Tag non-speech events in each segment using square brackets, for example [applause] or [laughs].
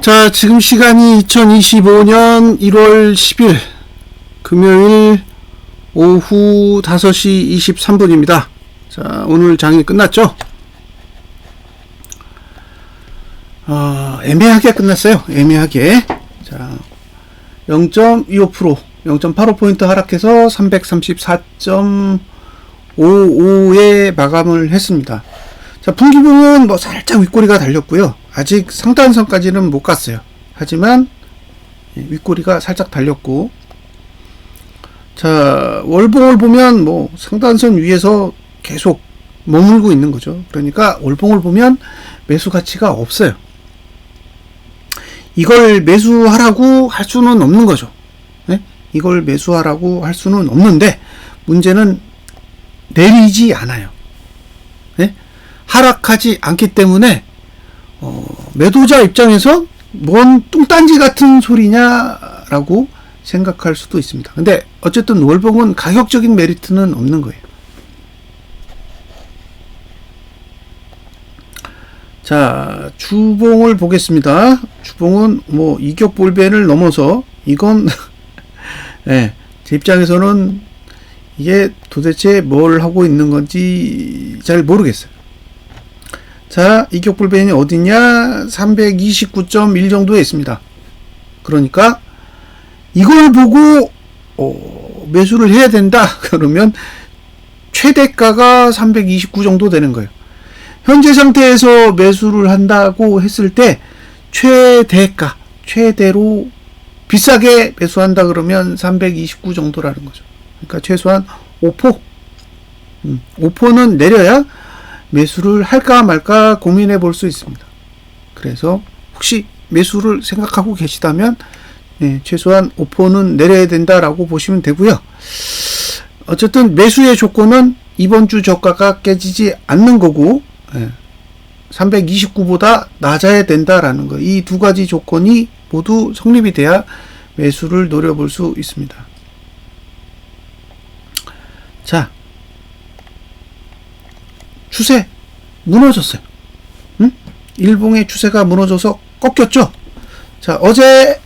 자, 지금 시간이 2025년 1월 10일 금요일 오후 5시 23분입니다. 자, 오늘 장이 끝났죠? 어, 애매하게 끝났어요. 애매하게. 자, 0.25%, 0.85포인트 하락해서 334.55에 마감을 했습니다. 자, 분기봉은 뭐 살짝 윗꼬리가 달렸고요. 아직 상단선까지는 못 갔어요. 하지만 예, 윗꼬리가 살짝 달렸고 자, 월봉을 보면 뭐 상단선 위에서 계속 머물고 있는 거죠. 그러니까 월봉을 보면 매수 가치가 없어요. 이걸 매수하라고 할 수는 없는 거죠. 네? 이걸 매수하라고 할 수는 없는데 문제는 내리지 않아요. 네? 하락하지 않기 때문에 어, 매도자 입장에서 뭔 뚱딴지 같은 소리냐라고 생각할 수도 있습니다. 근데 어쨌든 월봉은 가격적인 메리트는 없는 거예요. 자, 주봉을 보겠습니다. 주봉은 뭐 이격 볼벤을 넘어서 이건 [laughs] 예, 제 입장에서는 이게 도대체 뭘 하고 있는 건지 잘 모르겠어요. 자, 이격 볼벤이 어디냐? 329.1 정도에 있습니다. 그러니까 이걸 보고 어, 매수를 해야 된다. [laughs] 그러면 최대가가 329 정도 되는 거예요. 현재 상태에서 매수를 한다고 했을 때 최대가, 최대로 비싸게 매수한다 그러면 329 정도라는 거죠. 그러니까 최소한 5포, 음, 5포는 내려야 매수를 할까 말까 고민해 볼 수 있습니다. 그래서 혹시 매수를 생각하고 계시다면 네, 최소한 5포는 내려야 된다라고 보시면 되고요. 어쨌든 매수의 조건은 이번 주 저가가 깨지지 않는 거고 예, 329보다 낮아야 된다라는 거. 이 두 가지 조건이 모두 성립이 돼야 매수를 노려볼 수 있습니다. 자, 추세 무너졌어요. 응? 일봉의 추세가 무너져서 꺾였죠. 자, 어제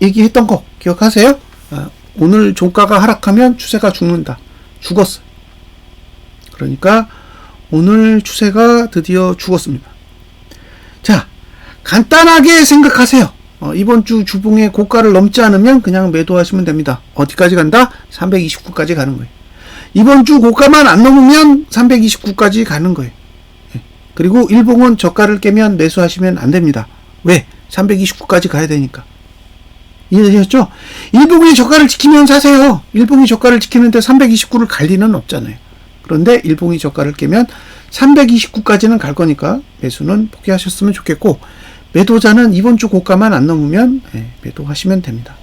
얘기했던 거 기억하세요? 아, 오늘 종가가 하락하면 추세가 죽는다. 죽었어. 그러니까 오늘 추세가 드디어 죽었습니다. 자, 간단하게 생각하세요. 어, 이번 주 주봉의 고가를 넘지 않으면 그냥 매도하시면 됩니다. 어디까지 간다? 329까지 가는 거예요. 이번 주 고가만 안 넘으면 329까지 가는 거예요. 예. 그리고 일봉은 저가를 깨면 매수하시면 안 됩니다. 왜? 329까지 가야 되니까. 이해되셨죠? 일봉이 저가를 지키면 사세요. 일봉이 저가를 지키는데 329를 갈 리는 없잖아요. 그런데 일봉이 저가를 깨면 329까지는 갈 거니까 매수는 포기하셨으면 좋겠고 매도자는 이번 주 고가만 안 넘으면 예, 매도하시면 됩니다.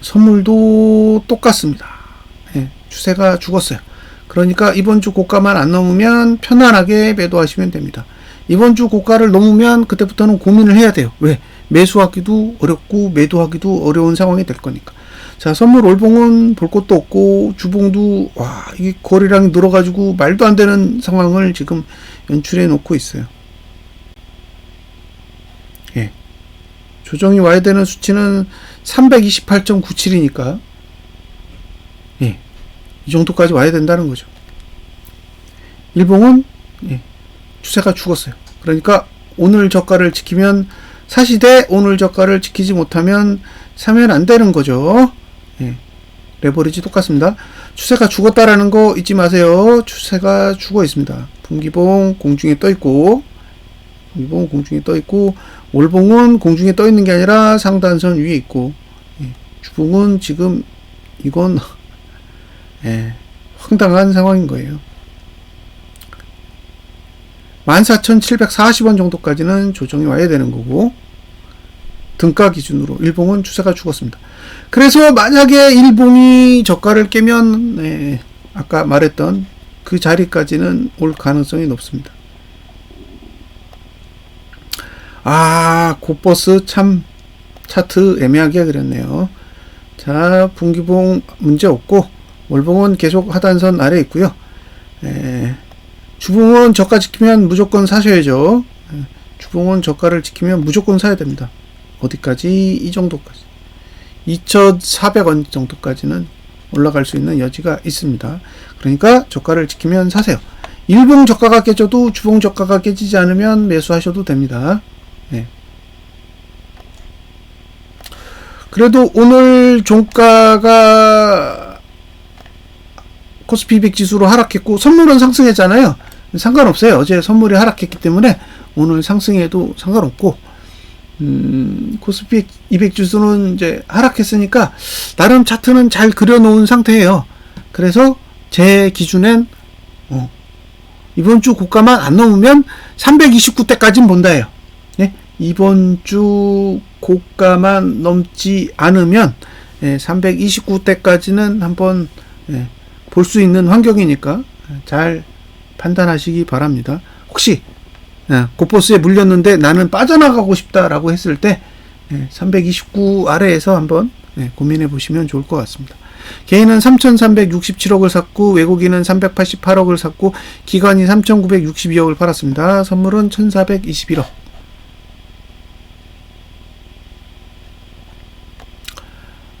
선물도 똑같습니다. 예, 추세가 죽었어요. 그러니까 이번 주 고가만 안 넘으면 편안하게 매도하시면 됩니다. 이번 주 고가를 넘으면 그때부터는 고민을 해야 돼요. 왜? 매수하기도 어렵고 매도하기도 어려운 상황이 될 거니까. 자, 선물 올봉은 볼 것도 없고 주봉도 와, 이게 거래량이 늘어 가지고 말도 안 되는 상황을 지금 연출해 놓고 있어요. 예. 조정이 와야 되는 수치는 328.97이니까 예. 이 정도까지 와야 된다는 거죠. 일봉은 예. 추세가 죽었어요. 그러니까 오늘 저가를 지키면 사시되 오늘 저가를 지키지 못하면 사면 안 되는 거죠. 예. 레버리지 똑같습니다. 추세가 죽었다라는 거 잊지 마세요. 추세가 죽어 있습니다. 분기봉 공중에 떠 있고 분기봉 공중에 떠 있고 월봉은 공중에 떠 있는 게 아니라 상단선 위에 있고 예. 주봉은 지금 이건 [laughs] 예. 황당한 상황인 거예요. 14,740원 정도까지는 조정이 와야 되는 거고 등가 기준으로 일봉은 추세가 죽었습니다. 그래서 만약에 일봉이 저가를 깨면 네, 아까 말했던 그 자리까지는 올 가능성이 높습니다. 아, 고버스 참 차트 애매하게 그렸네요. 자, 분기봉 문제 없고 월봉은 계속 하단선 아래 있고요. 에, 주봉은 저가 지키면 무조건 사셔야죠. 예, 주봉은 저가를 지키면 무조건 사야 됩니다. 어디까지? 이 정도까지. 2,400원 정도까지는 올라갈 수 있는 여지가 있습니다. 그러니까 저가를 지키면 사세요. 일봉 저가가 깨져도 주봉 저가가 깨지지 않으면 매수하셔도 됩니다. 예. 그래도 오늘 종가가 코스피 200 지수로 하락했고 선물은 상승했잖아요. 상관없어요. 어제 선물이 하락했기 때문에 오늘 상승해도 상관없고 음, 코스피 200 지수는 이제 하락했으니까 나름 차트는 잘 그려놓은 상태예요. 그래서 제 기준엔 어, 이번 주 고가만 안 넘으면 329대까지는 본다예요. 네? 이번 주 고가만 넘지 않으면 예, 329대까지는 한번 예, 볼수 있는 환경이니까 잘 판단하시기 바랍니다. 혹시 예, 고포스에 물렸는데 나는 빠져나가고 싶다라고 했을 때 예, 329 아래에서 한번 예, 고민해 보시면 좋을 것 같습니다. 개인은 3,367억을 샀고 외국인은 388억을 샀고 기관이 3,962억을 팔았습니다. 선물은 1,421억.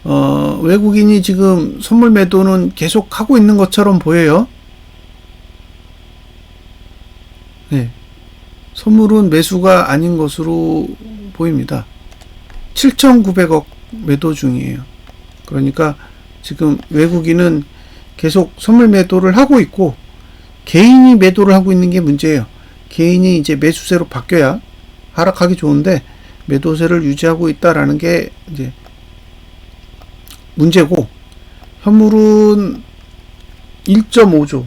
어, 외국인이 지금 선물 매도는 계속 하고 있는 것처럼 보여요. 네. 선물은 매수가 아닌 것으로 보입니다. 7,900억 매도 중이에요. 그러니까 지금 외국인은 계속 선물 매도를 하고 있고 개인이 매도를 하고 있는 게 문제예요. 개인이 이제 매수세로 바뀌어야 하락하기 좋은데 매도세를 유지하고 있다라는 게 이제 문제고 현물은 1.5조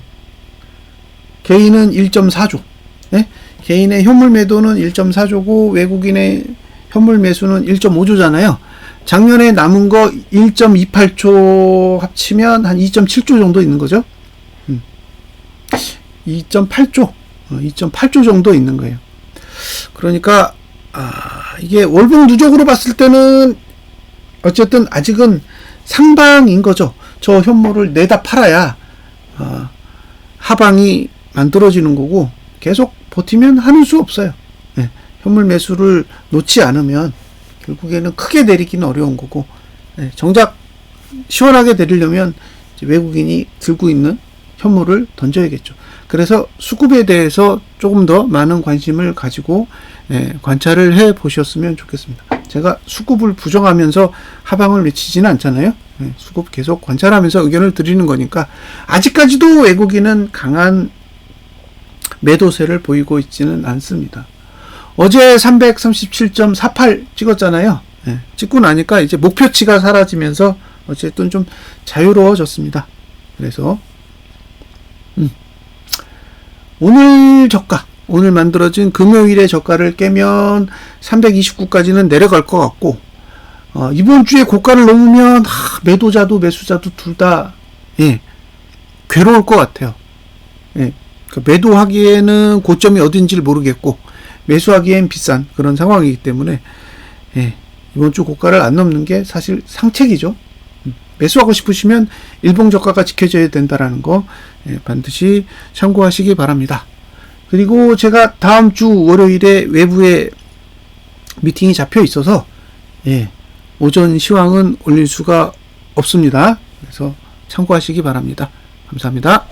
개인은 1.4조 네? 개인의 현물 매도는 1.4조고 외국인의 현물 매수는 1.5조잖아요. 작년에 남은 거 1.28조 합치면 한 2.7조 정도 있는 거죠. 음. 2.8조, 어, 2.8조 정도 있는 거예요. 그러니까 아, 이게 월봉 누적으로 봤을 때는 어쨌든 아직은 상방인 거죠. 저 현물을 내다 팔아야 아, 하방이 만들어지는 거고 계속 버티면 하는 수 없어요. 예, 현물 매수를 놓지 않으면 결국에는 크게 내리기는 어려운 거고 예, 정작 시원하게 내리려면 외국인이 들고 있는 현물을 던져야겠죠. 그래서 수급에 대해서 조금 더 많은 관심을 가지고 예, 관찰을 해 보셨으면 좋겠습니다. 제가 수급을 부정하면서 하방을 외치지는 않잖아요. 예, 수급 계속 관찰하면서 의견을 드리는 거니까 아직까지도 외국인은 강한 매도세를 보이고 있지는 않습니다. 어제 337.48 찍었잖아요. 예, 찍고 나니까 이제 목표치가 사라지면서 어쨌든 좀 자유로워졌습니다. 그래서 음, 오늘 저가 오늘 만들어진 금요일의 저가를 깨면 329까지는 내려갈 것 같고 어, 이번 주에 고가를 넘으면 하, 매도자도 매수자도 둘다 예, 괴로울 것 같아요. 예, 그 매도하기에는 고점이 어딘지를 모르겠고 매수하기엔 비싼 그런 상황이기 때문에 예, 이번 주 고가를 안 넘는 게 사실 상책이죠. 음, 매수하고 싶으시면 일봉 저가가 지켜져야 된다라는 거 예, 반드시 참고하시기 바랍니다. 그리고 제가 다음 주 월요일에 외부에 미팅이 잡혀 있어서 예, 오전 시황은 올릴 수가 없습니다. 그래서 참고하시기 바랍니다. 감사합니다.